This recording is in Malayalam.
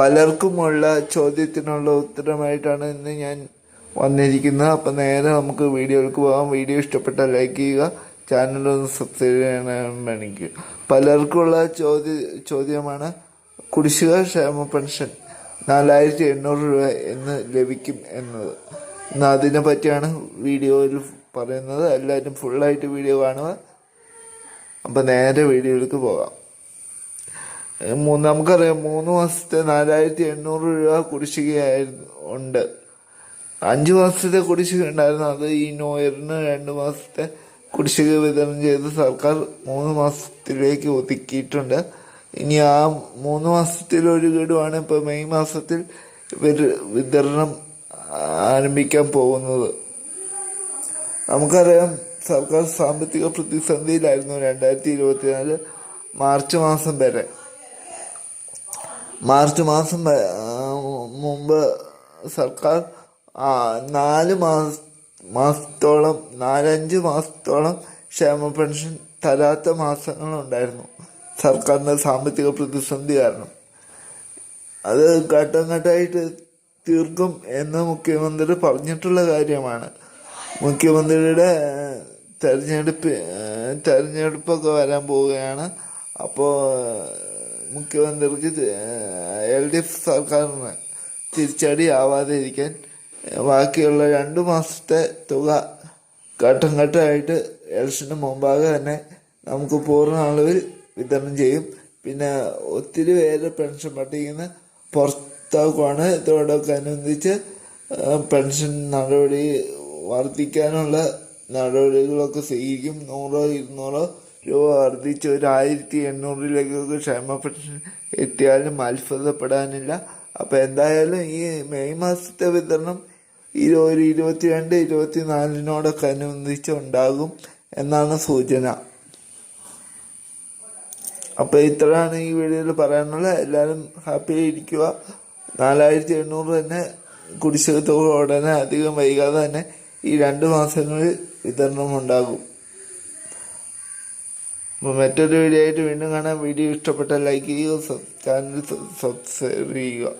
പലർക്കുമുള്ള ചോദ്യത്തിനുള്ള ഉത്തരമായിട്ടാണ് ഇന്ന് ഞാൻ വന്നിരിക്കുന്നത്. അപ്പം നേരെ നമുക്ക് വീഡിയോയിലേക്ക് പോകാം. വീഡിയോ ഇഷ്ടപ്പെട്ടാൽ ലൈക്ക് ചെയ്യുക. ചാനൽ ഒന്ന് സബ്സ്ക്രൈബ് വേണമെങ്കിൽ. പലർക്കുമുള്ള ചോദ്യ ചോദ്യമാണ് കുടിശ്ശിക ക്ഷേമ പെൻഷൻ നാലായിരത്തി എണ്ണൂറ് രൂപ എന്ന് ലഭിക്കും എന്നത്. ഇന്ന് അതിനെ പറ്റിയാണ് വീഡിയോയിൽ പറയുന്നത്. എല്ലാവരും ഫുള്ളായിട്ട് വീഡിയോ കാണുക. അപ്പം നേരെ വീഡിയോയിലേക്ക് പോകാം. മൂന്ന് നമുക്കറിയാം മൂന്ന് മാസത്തെ നാലായിരത്തി എണ്ണൂറ് രൂപ കുടിശ്ശികയായിരുന്നു ഉണ്ട്. അഞ്ച് മാസത്തെ കുടിശ്ശിക ഉണ്ടായിരുന്നു. അത് ഈ നോയറിന് രണ്ട് മാസത്തെ കുടിശ്ശിക വിതരണം ചെയ്ത് സർക്കാർ മൂന്ന് മാസത്തിലേക്ക് ഒതുക്കിയിട്ടുണ്ട്. ഇനി ആ മൂന്ന് മാസത്തിൽ ഒരു ഗഡുവാണ് ഇപ്പൊ മെയ് മാസത്തിൽ ഇവർ വിതരണം ആരംഭിക്കാൻ പോകുന്നത്. നമുക്കറിയാം സർക്കാർ സാമ്പത്തിക പ്രതിസന്ധിയിലായിരുന്നു രണ്ടായിരത്തി ഇരുപത്തിനാല് മാർച്ച് മാസം വരെ. മാർച്ച് മാസം മുമ്പ് സർക്കാർ നാല് മാസ മാസത്തോളം നാലഞ്ച് മാസത്തോളം ക്ഷേമ പെൻഷൻ തരാത്ത മാസങ്ങളുണ്ടായിരുന്നു. സർക്കാരിന്റെ സാമ്പത്തിക പ്രതിസന്ധി കാരണം. അത് ഘട്ടം ഘട്ടമായിട്ട് തീർക്കും എന്ന് മുഖ്യമന്ത്രി പറഞ്ഞിട്ടുള്ള കാര്യമാണ്. മുഖ്യമന്ത്രിയുടെ തെരഞ്ഞെടുപ്പ് തെരഞ്ഞെടുപ്പൊക്കെ വരാൻ പോവുകയാണ്. അപ്പോൾ മുഖ്യമന്ത്രിക്ക് എൽ ഡി എഫ് സർക്കാരിന് തിരിച്ചടി ആവാതെ ഇരിക്കാൻ ഏഹ്, ബാക്കിയുള്ള രണ്ടു മാസത്തെ തുക ഘട്ടം ഘട്ടമായിട്ട് ഇലക്ഷന് മുമ്പാകെ തന്നെ നമുക്ക് പൂർണ അളവിൽ വിതരണം ചെയ്യും. പിന്നെ ഒത്തിരി പേര് പെൻഷൻ പട്ടികയിൽ നിന്ന് പുറത്താക്കുവാണ്. ഇതോടൊക്കെ അനുബന്ധിച്ച് പെൻഷൻ നടപടി വർദ്ധിക്കാനുള്ള നടപടികളൊക്കെ സ്വീകരിക്കും. നൂറോ ഇരുന്നൂറോ രൂപ വർദ്ധിച്ച് ഒരു ആയിരത്തി എണ്ണൂറിലേക്കൊക്കെ ക്ഷേമ പെൻഷൻ എത്തിയാലും അത്ഭുതപ്പെടാനില്ല അപ്പം എന്തായാലും ഈ മെയ് മാസത്തെ വിതരണം ഒരു ഇരുപത്തിരണ്ട് ഇരുപത്തിനാലിനോടൊക്കെ അനുബന്ധിച്ച് ഉണ്ടാകും എന്നാണ് സൂചന. അപ്പൊ ഇത്രയാണ് ഈ വീഡിയോയിൽ പറയാനുള്ളത്. എല്ലാവരും ഹാപ്പി ആയിരിക്കുക. നാലായിരത്തി എണ്ണൂറ് തന്നെ കുടിശ്ശിക തുക ഉടനെ അധികം വൈകാതെ തന്നെ ഈ രണ്ട് മാസങ്ങളിൽ വിതരണം ഉണ്ടാകും അപ്പൊ മറ്റൊരു വീഡിയോ ആയിട്ട് വീണ്ടും കാണാൻ വീഡിയോ ഇഷ്ടപ്പെട്ടാൽ ലൈക്ക് ചെയ്യുക ചാനൽ സബ്സ്ക്രൈബ് ചെയ്യുക.